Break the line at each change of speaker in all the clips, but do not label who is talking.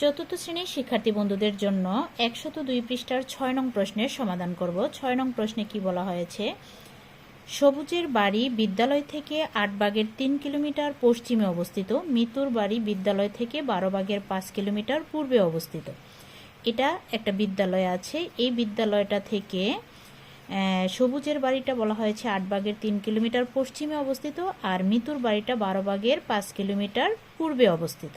চতুর্থ শ্রেণির শিক্ষার্থী বন্ধুদের জন্য একশত দুই পৃষ্ঠার ছয় নং প্রশ্নের সমাধান করব। ছয় নং প্রশ্নে কি বলা হয়েছে? সবুজের বাড়ি বিদ্যালয় থেকে আট বাগের তিন কিলোমিটার পশ্চিমে অবস্থিত। মিতুর বাড়ি বিদ্যালয় থেকে বারো বাগের পাঁচ কিলোমিটার পূর্বে অবস্থিত। এটা একটা বিদ্যালয় আছে। এই বিদ্যালয়টা থেকে সবুজের বাড়িটা বলা হয়েছে আট বাগের তিন কিলোমিটার পশ্চিমে অবস্থিত আর মিতুর বাড়িটা বারো বাগের পাঁচ কিলোমিটার পূর্বে অবস্থিত।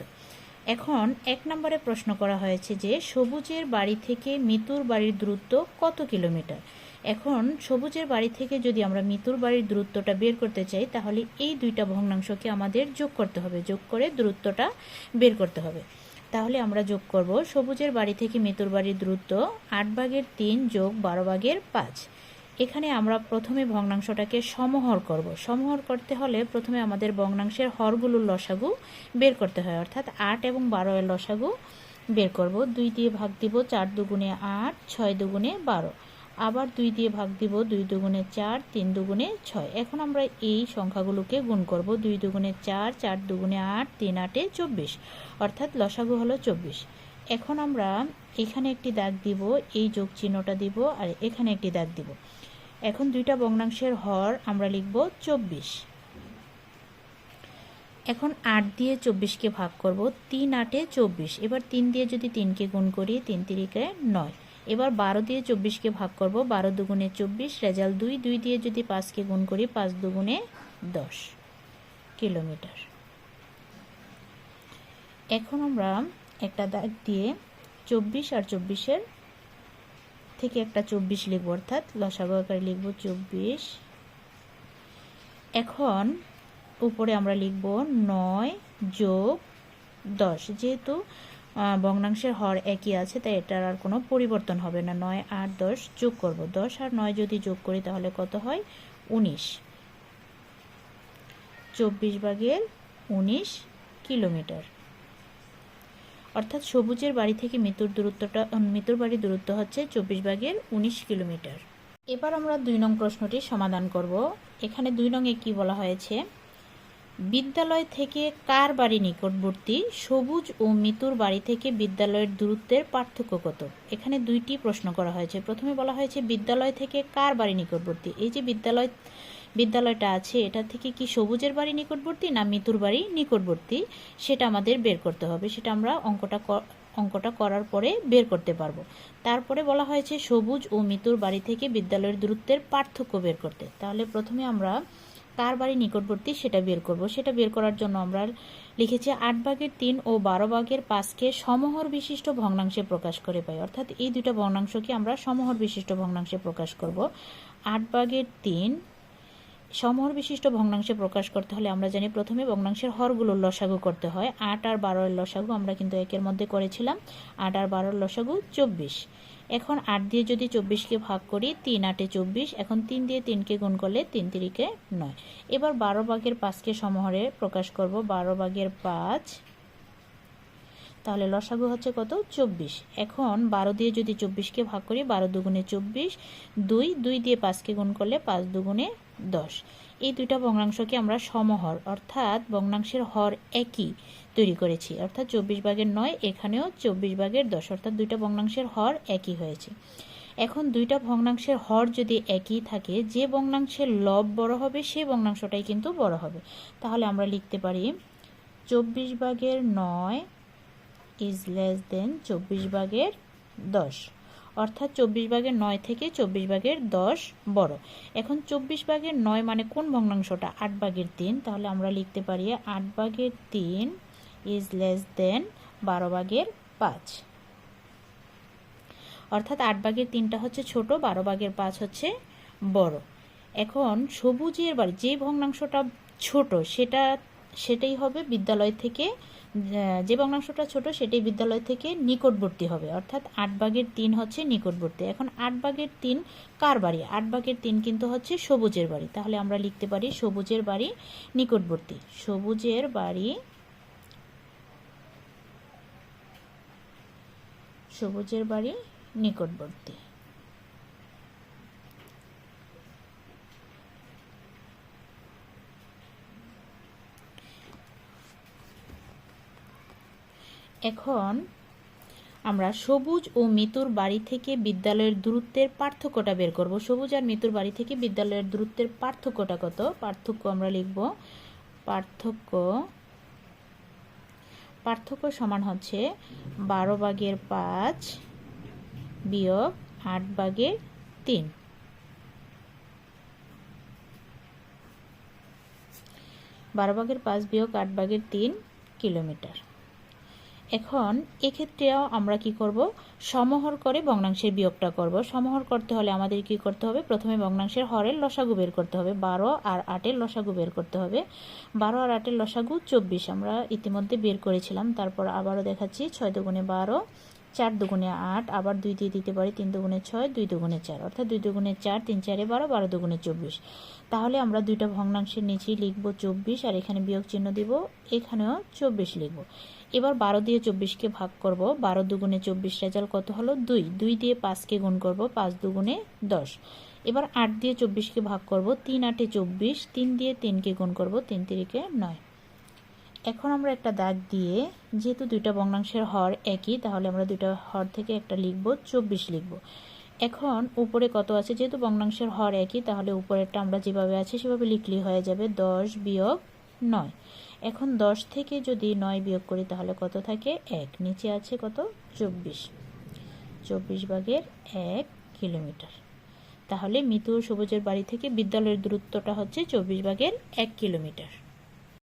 এখন এক নম্বরে প্রশ্ন করা হয়েছে যে সবুজের বাড়ি থেকে মিতুর বাড়ির দূরত্ব কত কিলোমিটার? এখন সবুজের বাড়ি থেকে যদি আমরা মিতুর বাড়ির দূরত্বটা বের করতে চাই, তাহলে এই দুইটা ভগ্নাংশকে আমাদের যোগ করতে হবে। যোগ করে দূরত্বটা বের করতে হবে। তাহলে আমরা যোগ করব সবুজের বাড়ি থেকে মিতুর বাড়ির দূরত্ব আট ভাগের তিন যোগ বারো ভাগের পাঁচ। এখানে আমরা প্রথমে ভগ্নাংশটাকে সমহর করব। সমহর করতে হলে প্রথমে আমাদের ভগ্নাংশের হরগুলোর লসাগু বের করতে হয়। অর্থাৎ আট এবং বারো এর লসাগু বের করব। দুই দিয়ে ভাগ দিব চার দুগুণে আট, ছয় দুগুণে বারো। আবার দুই দিয়ে ভাগ দিব দুই দুগুণে চার, তিন দুগুণে ছয়। এখন আমরা এই সংখ্যাগুলোকে গুণ করব। দুই দুগুণে চার চার দুগুণে আট, তিন আটে চব্বিশ। অর্থাৎ লসাগু হলো চব্বিশ। এখন আমরা এখানে একটি দাগ দিব, এই যোগ চিহ্নটা দিব, আর এখানে একটি দাগ দিব। এখন দুইটা ভগ্নাংশের হর আমরা লিখব চব্বিশ। এখন আট দিয়ে চব্বিশকে ভাগ করব তিন আটে চব্বিশ। এবার তিন দিয়ে যদি তিনকে গুণ করি, তিন তিরিকে নয়। এবার বারো দিয়ে চব্বিশকে ভাগ করব, বারো দুগুণে চব্বিশ, রেজাল্ট দুই। দুই দিয়ে যদি পাঁচকে গুণ করি, পাঁচ দুগুণে দশ কিলোমিটার। এখন আমরা একটা দাগ দিয়ে চব্বিশ আর চব্বিশের থেকে একটা চব্বিশ লিখব, অর্থাৎ লসাগু আকারে লিখব চব্বিশ। এখন উপরে আমরা লিখব নয় যোগ দশ। যেহেতু ভগ্নাংশের হর একই আছে, তাই এটার আর কোনো পরিবর্তন হবে না। নয়, আট, দশ যোগ করব। দশ আর নয় যদি যোগ করি, তাহলে কত হয়? উনিশ। চব্বিশ ভাগের উনিশ কিলোমিটার। অর্থাৎ সবুজের বাড়ি থেকে মৃত্যুর দূরত্বটা মৃত্যুর বাড়ির দূরত্ব হচ্ছে চব্বিশ ভাগের উনিশ কিলোমিটার। এবার আমরা দুই নং প্রশ্নটি সমাধান করব। এখানে দুই নংয়ে কি বলা হয়েছে? বিদ্যালয় থেকে কার বাড়ি নিকটবর্তী? সবুজ ও মিতুর বাড়ি থেকে বিদ্যালয়ের দূরত্বের পার্থক্য কত? এখানে দুইটি প্রশ্ন করা হয়েছে। প্রথমে বলা হয়েছে, বিদ্যালয় থেকে কার বাড়ি নিকটবর্তী? এই যে বিদ্যালয় বিদ্যালয়টা আছে, এটা থেকে কি সবুজের বাড়ি নিকটবর্তী না মিতুর বাড়ি নিকটবর্তী? সেটা আমাদের বের করতে হবে। সেটা আমরা অঙ্কটা অঙ্কটা করার পরে বের করতে পারব। তারপরে বলা হয়েছে সবুজ ও মিতুর বাড়ি থেকে বিদ্যালয়ের দূরত্বের পার্থক্য বের করতে। তাহলে প্রথমে আমরা কার বাড়ি নিকটবর্তী সেটা বের করব। সেটা বের করার জন্য আমরা লিখেছি আট ভাগের তিন ও বারো ভাগের পাঁচকে সমহর বিশিষ্ট ভগ্নাংশে প্রকাশ করে পাই। অর্থাৎ এই দুইটা ভগ্নাংশকে আমরা সমহর বিশিষ্ট ভগ্নাংশে প্রকাশ করব। আট ভাগের তিন সমহর বিশিষ্ট ভগ্নাংশে প্রকাশ করতে হলে আমরা জানি প্রথমে ভগ্নাংশের হরগুলোর লসাগু করতে হয়। আট আর বারোর লসাগু আমরা কিন্তু একের মধ্যে করেছিলাম। আট আর বারোর লসাগু চব্বিশ। এখন আট দিয়ে যদি চব্বিশকে ভাগ করি, তিন আটে চব্বিশ। এখন তিন দিয়ে তিনকে গুণ করলে তিন তিরিকে নয়। এবার বারো ভাগের পাঁচকে সমহরে প্রকাশ করব। বারো ভাগের পাঁচ, তাহলে লসাগু হচ্ছে কত? চব্বিশ। এখন বারো দিয়ে যদি চব্বিশকে ভাগ করি, বারো দুগুণে চব্বিশ। দুই দুই দিয়ে পাঁচকে গুণ করলে পাঁচ দুগুণে দশ। এই দুইটা ভগ্নাংশকে আমরা সমহর, অর্থাৎ ভগ্নাংশের হর একই তৈরি করেছি। অর্থাৎ চব্বিশ ভাগের নয়, এখানেও চব্বিশ ভাগের দশ, অর্থাৎ দুইটা ভগ্নাংশের হর একই হয়েছে। এখন দুইটা ভগ্নাংশের হর যদি একই থাকে, যে ভগ্নাংশের লব বড় হবে, সেই ভগ্নাংশটাই কিন্তু বড় হবে। তাহলে আমরা লিখতে পারি, চব্বিশ ভাগের নয় ইজ লেস দেন চব্বিশ ভাগের দশ। অর্থাৎ চব্বিশ ভাগের নয় থেকে চব্বিশ ভাগের দশ বড়। এখন চব্বিশ ভাগের নয় মানে কোন ভগ্নাংশটা? আট ভাগের তিন, তাহলে আমরা লিখতে পারি আট ভাগের তিন ইজ লেস দেন বারো ভাগের পাঁচ। অর্থাৎ আট ভাগের তিনটা হচ্ছে ছোট, বারো ভাগের পাঁচ হচ্ছে বড়। এখন সবুজের বাড়ি, যে ভগ্নাংশটা ছোট, সেটা সেটাই হবে বিদ্যালয় থেকে যে ভগ্নাংশটা ছোট সেটাই বিদ্যালয় থেকে নিকটবর্তী হবে। অর্থাৎ আট ভাগের তিন হচ্ছে নিকটবর্তী। এখন আট ভাগের তিন কার বাড়ি? আট ভাগের তিন কিন্তু হচ্ছে সবুজের বাড়ি। তাহলে আমরা লিখতে পারি সবুজের বাড়ি নিকটবর্তী। সবুজের বাড়ি সবুজের বাড়ি নিকটবর্তী। এখন আমরা সবুজ ও মিতুর বাড়ি থেকে বিদ্যালয়ের দূরত্বের পার্থক্যটা বের করব। সবুজ আর মিতুর বাড়ি থেকে বিদ্যালয়ের দূরত্বের পার্থক্যটা কত? পার্থক্য আমরা লিখব, পার্থক্য পার্থক্য সমান হচ্ছে বারো ভাগের পাঁচ বিয়োগ আট ভাগের তিন। বারো ভাগের পাঁচ বিয়োগ আট ভাগের তিন কিলোমিটার। এখন এক্ষেত্রেও আমরা কি করব? সমহর করে ভগ্নাংশের বিয়োগটা করব। সমহর করতে হলে আমাদের কি করতে হবে? প্রথমে ভগ্নাংশের হরের লসাগু বের করতে হবে। বারো আর আটের লসাগু বের করতে হবে। বারো আর আটের লসাগু চব্বিশ। আমরা ইতিমধ্যে বের করেছিলাম। তারপর আবারও দেখাচ্ছি ছয় দুগুণে বারো, চার দুগুণে আট, আবার দুই দিয়ে দিতে পারি তিন দুগুণে ছয়, দুই দুগুণে চার। অর্থাৎ দুই দুগুণে চার, তিন চারে বারো বারো দুগুণে চব্বিশ। তাহলে আমরা দুইটা ভগ্নাংশের নিচেই লিখব চব্বিশ আর এখানে বিয়োগ চিহ্ন দিব। এখানেও চব্বিশ লিখব। এবার বারো দিয়ে চব্বিশকে ভাগ করব। বারো দুগুণে চব্বিশ রেজাল্ট কত হলো? দুই। দুই দিয়ে পাঁচকে গুণ করব, পাঁচ দুগুণে দশ। এবার আট দিয়ে চব্বিশকে ভাগ করব, তিন আটে চব্বিশ। তিন দিয়ে তিনকে গুণ করব, তিন তিরিকে নয়। এখন আমরা একটা দাগ দিয়ে, যেহেতু দুইটা ভগ্নাংশের হর একই, তাহলে আমরা দুইটা হর থেকে একটা লিখব, চব্বিশ লিখব। এখন উপরে কত আছে? যেহেতু ভগ্নাংশের হর একই, তাহলে উপরেরটা আমরা যেভাবে আছে, সেভাবে লিখলেই হয়ে যাবে দশ বিয়োগ নয়। এখন দশ থেকে যদি নয় বিয়োগ করি, তাহলে কত থাকে? এক। নিচে আছে কত? চব্বিশ। চব্বিশ ভাগের এক কিলোমিটার। তাহলে মিতু সবুজের বাড়ি থেকে বিদ্যালয়ের দূরত্বটা হচ্ছে চব্বিশ ভাগের এক কিলোমিটার।